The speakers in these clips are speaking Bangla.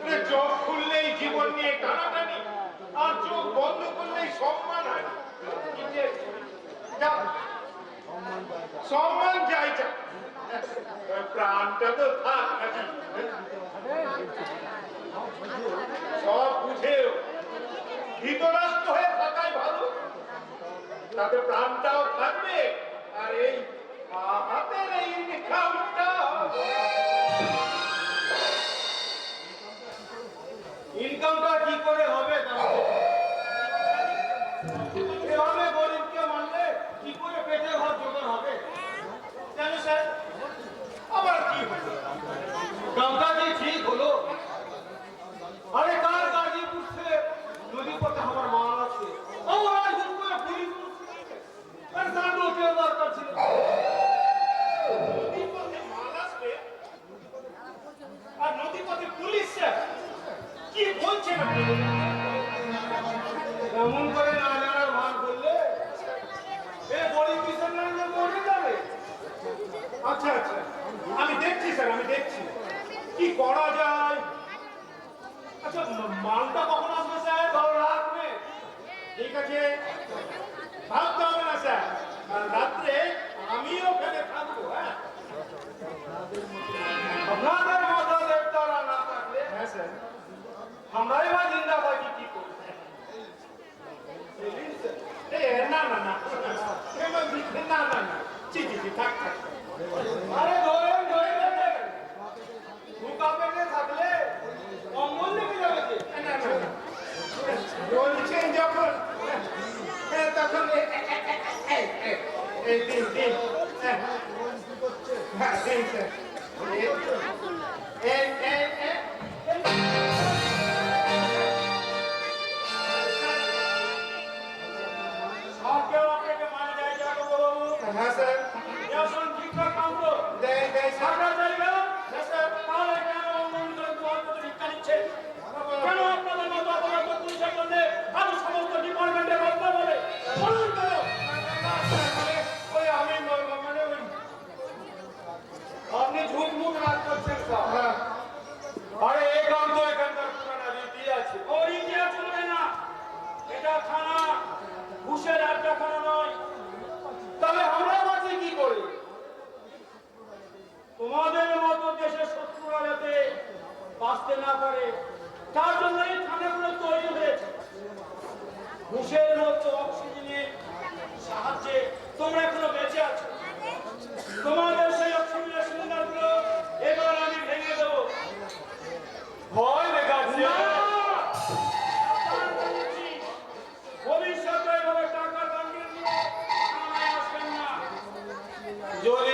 মানে চোখ খুললেই জীবন নিয়ে টানাটানি, আর চোখ বন্ধ করলেই সম্মান হয়। সম্মান যাই প্রাণটা তো সব বুঝে ভিতরাস্ত হয়ে থাকাই ভালো। তাতে প্রাণটাও থাকবে, আর এই হাতের এই ইনকাম কি বলছেন এমন করে না জানার ভাগ করলে? এ গরিব কিষান আচ্ছা আচ্ছা। আমি দেখছি, স্যার, আমি দেখছি। কি করা যায়? আচ্ছা মালটা কখন আসবে, স্যার? ধরো রাখবে ঠিক আছে। ভাবতে হবে না, স্যার। হ্যাঁ। তবে মানে আমরা বাঁচি কি করে? তোমাদের মতো দেশের শত্রুরা যাতে বাঁচতে না পারে Йорі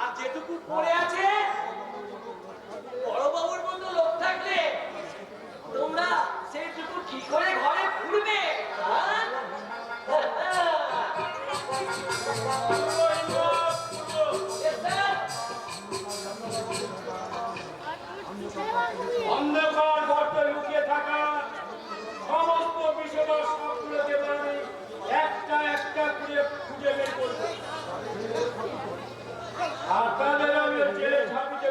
আর যেটুকু পড়ে আছে বড়বাবুর মতো লোক থাকলে তোমরা সেইটুকু কি করে ঘরে ঘুরবে অন্ধকার গর্তে লুকিয়ে থাকা বিসমাস সবগুলোকে আমি একটা একটা করে খুঁজে বের আর তাদের আমি জেলে ছাপিতে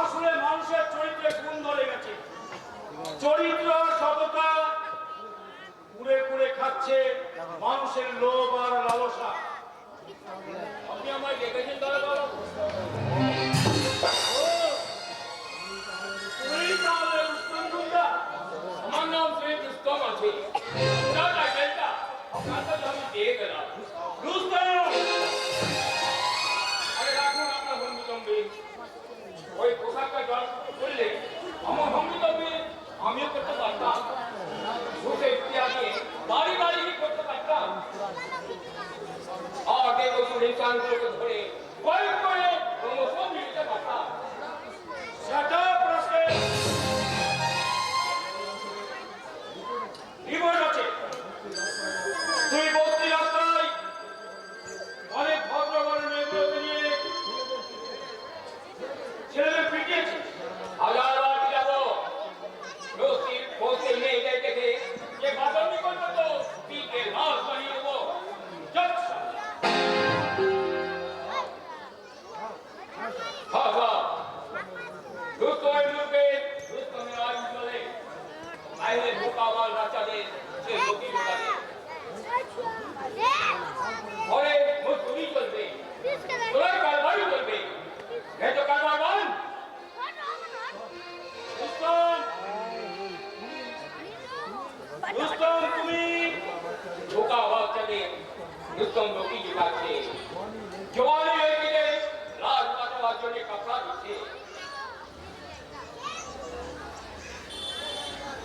আসলে মানুষের চরিত্রে গুণ গেছে? চরিত্র সততা কুড়ে কুড়ে খাচ্ছে মানুষের লোভ আর লালসা। আপনি আমায় ডেকেছেন দাদা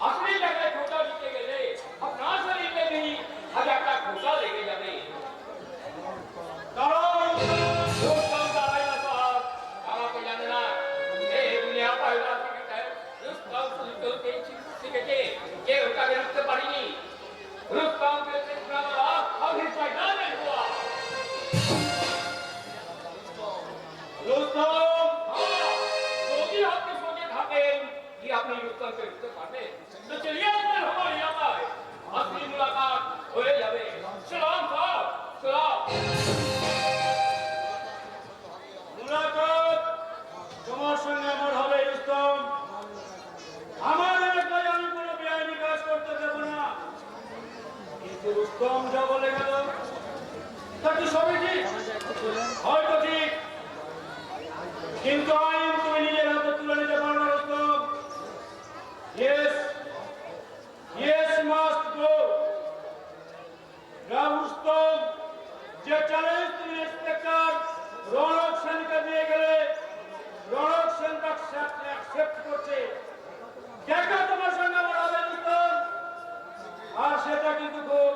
আপনি টাকায় খোঁজা দিতে গেলে আপনার শরীরে নেই হাজার টাকা লেগে যাবে। না রাখতে পারিনি। রুস্তাম থাকেন, কি আপনি রুস্তামকে রুখতে পারবেন? তো চলিए রাহুস্তম যে চ্যালেঞ্জ তিনি ইন্সপেক্টর রণক সেনকে দিয়ে গেলে, রণক সেন তাকে অ্যাকসেপ্ট করছে। দেখা তোমার সঙ্গে আমার আবেদন, আর সেটা কিন্তু খুব